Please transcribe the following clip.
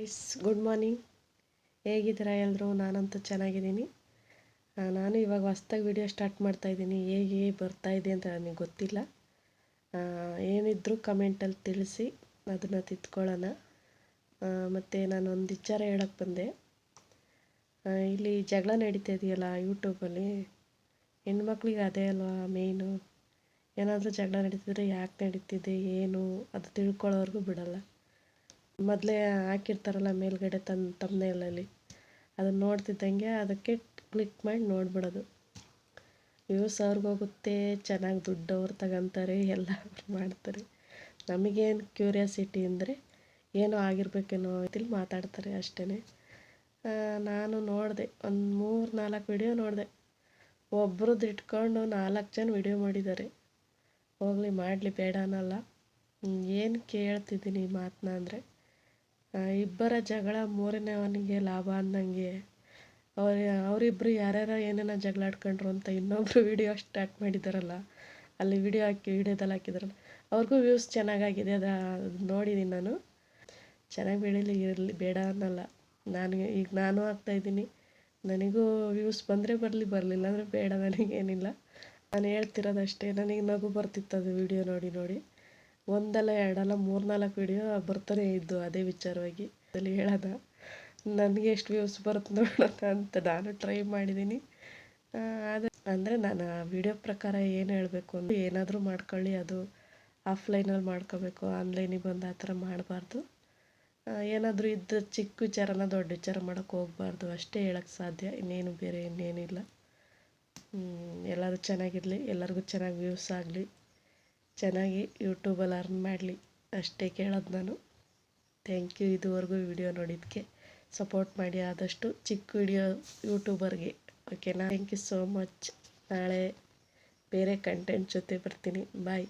Guys good morning ಹೇಗಿದ್ದೀರಾ ಎಲ್ಲರೂ ನಾನಂತೂ ಚೆನ್ನಾಗಿದ್ದೀನಿ. ನಾನು ಇವಾಗ ಹೊಸ್ದಾಗಿ ವಿಡಿಯೋ ಸ್ಟಾರ್ಟ್ ಮಾಡ್ತಾಯಿದ್ದೀನಿ ಹೇಗೆ ಬರ್ತಾ ಇದೆ ಅಂತ ನನಗೆ ಗೊತ್ತಿಲ್ಲ. ಏನಿದ್ರೂ ಕಮೆಂಟಲ್ಲಿ ತಿಳಿಸಿ, ಅದನ್ನು ತಿದ್ಕೊಳ್ಳೋಣ. ಮತ್ತು ನಾನು ಒಂದು ವಿಚಾರ ಹೇಳೋಕ್ಕೆ ಬಂದೆ. ಇಲ್ಲಿ ಜಗಳ ನಡೀತಾ ಇದೆಯಲ್ಲ ಯೂಟ್ಯೂಬಲ್ಲಿ ಹೆಣ್ಮಕ್ಳಿಗೆ ಅದೇ ಅಲ್ವಾ ಮೇಯ್ನು ಏನಾದರೂ ಜಗಳ ನಡೀತಿದ್ರೆ ಯಾಕೆ ನಡೀತಿದೆ, ಏನು? ಅದು ತಿಳ್ಕೊಳ್ಳೋವರೆಗೂ ಬಿಡಲ್ಲ. ಮೊದಲೇ ಹಾಕಿರ್ತಾರಲ್ಲ ಮೇಲ್ಗಡೆ ತನ್ನ ತಮ್ಮನೇಲಲ್ಲಿ ಅದನ್ನು ನೋಡ್ತಿದ್ದಂಗೆ ಅದಕ್ಕೆ ಕ್ಲಿಕ್ ಮಾಡಿ ನೋಡ್ಬಿಡೋದು. ವ್ಯೂಸ್ ಅವ್ರಿಗೋಗುತ್ತೆ ಚೆನ್ನಾಗಿ ದುಡ್ಡು ಅವ್ರು ತಗೊಂತಾರೆ, ಎಲ್ಲ ಮಾಡ್ತಾರೆ. ನಮಗೇನು ಕ್ಯೂರಿಯಾಸಿಟಿ ಅಂದರೆ ಏನೋ ಆಗಿರ್ಬೇಕೇನೋ ಅಂತೇಳಿ ಮಾತಾಡ್ತಾರೆ ಅಷ್ಟೇ ನಾನು ನೋಡಿದೆ, ಒಂದು ಮೂರು ನಾಲ್ಕು ವಿಡಿಯೋ ನೋಡಿದೆ. ಒಬ್ರದ್ದು ಇಟ್ಕೊಂಡು ನಾಲ್ಕು ಜನ ವಿಡಿಯೋ ಮಾಡಿದ್ದಾರೆ. ಹೋಗಲಿ, ಮಾಡಲಿ ಬೇಡ ಅನ್ನೋಲ್ಲ ಏನು ಕೇಳ್ತಿದ್ದೀನಿ ಈ ಮಾತನ್ನ ಅಂದರೆ ಇಬ್ಬರ ಜಗಳ ಮೂರನೇವನಿಗೆ ಲಾಭ ಅಂದಂಗೆ ಅವ್ರ ಅವರಿಬ್ಬರು ಯಾರ್ಯಾರ ಏನೇನೋ ಜಗಳ ಆಡ್ಕೊಂಡ್ರು ಅಂತ ಇನ್ನೊಬ್ಬರು ವಿಡಿಯೋ ಸ್ಟಾರ್ಟ್ ಮಾಡಿದ್ದಾರಲ್ಲ ಅಲ್ಲಿ ವಿಡಿಯೋ ಹಾಕಿ ವಿಡಿಯೋದಲ್ಲಿ ಹಾಕಿದಾರಲ್ಲ, ಅವ್ರಿಗೂ ವ್ಯೂಸ್ ಚೆನ್ನಾಗಾಗಿದೆ. ಅದು ನೋಡಿದ್ದೀನಿ ನಾನು. ಚೆನ್ನಾಗಿ ಬೆಳೀಲಿ, ಇರಲಿ, ಬೇಡ ಅನ್ನಲ್ಲ. ನಾನು ಈಗ ನಾನು ಹಾಕ್ತಾಯಿದ್ದೀನಿ ನನಗೂ ವ್ಯೂಸ್ ಬಂದರೆ ಬರಲಿ, ಬರಲಿಲ್ಲ ಅಂದರೆ ಬೇಡ ನನಗೇನಿಲ್ಲ. ನಾನು ಹೇಳ್ತಿರೋದಷ್ಟೇ, ನನಗೆ ನಗು ಬರ್ತಿತ್ತು ಅದು ವಿಡಿಯೋ ನೋಡಿ ನೋಡಿ. ಒಂದಲ್ಲ, ಎರಡಲ್ಲ ಮೂರು ನಾಲ್ಕು ವಿಡಿಯೋ ಬರ್ತಾನೆ ಇದ್ದು ಅದೇ ವಿಚಾರವಾಗಿ. ಅಲ್ಲಿ ಹೇಳೋದ, ನನಗೆ ಎಷ್ಟು ವ್ಯೂಸ್ ಬರುತ್ತೆ ನೋಡೋಣ ಅಂತ ನಾನು ಟ್ರೈ ಮಾಡಿದ್ದೀನಿ ಆದರೆ ಅಂದರೆ ನಾನು ವಿಡಿಯೋ ಪ್ರಕಾರ ಏನು ಹೇಳಬೇಕು ಅಂದರೆ ಏನಾದರೂ ಮಾಡ್ಕೊಳ್ಳಿ, ಅದು ಆಫ್ಲೈನಲ್ಲಿ ಮಾಡ್ಕೋಬೇಕು. ಆನ್ಲೈನಿಗೆ ಬಂದು ಆ ಥರ ಮಾಡಬಾರ್ದು. ಏನಾದರೂ ಇದ್ದ ಚಿಕ್ಕ ವಿಚಾರನ ದೊಡ್ಡ ವಿಚಾರ ಮಾಡೋಕ್ಕೆ ಹೋಗಬಾರ್ದು. ಅಷ್ಟೇ ಹೇಳೋಕ್ಕೆ ಸಾಧ್ಯ. ಇನ್ನೇನು ಬೇರೆ ಇನ್ನೇನಿಲ್ಲ. ಎಲ್ಲರೂ ಚೆನ್ನಾಗಿರಲಿ, ಎಲ್ಲರಿಗೂ ಚೆನ್ನಾಗಿ ವ್ಯೂಸ್ ಆಗಲಿ. ಚೆನ್ನಾಗಿ ಯೂಟ್ಯೂಬಲ್ಲಿ ಅರ್ನ್ ಮಾಡಲಿ. ಅಷ್ಟೇ ಕೇಳೋದು ನಾನು. ಥ್ಯಾಂಕ್ ಯು ಇದುವರೆಗೂ ವಿಡಿಯೋ ನೋಡಿದ್ದಕ್ಕೆ ಸಪೋರ್ಟ್ ಮಾಡಿ ಆದಷ್ಟು ಚಿಕ್ಕ ವಿಡಿಯೋ ಯೂಟ್ಯೂಬರ್ಗೆ ಓಕೆನಾ ಥ್ಯಾಂಕ್ ಯು ಸೋ ಮಚ್ ನಾಳೆ ಬೇರೆ ಕಂಟೆಂಟ್ ಜೊತೆ ಬರ್ತೀನಿ. ಬಾಯ್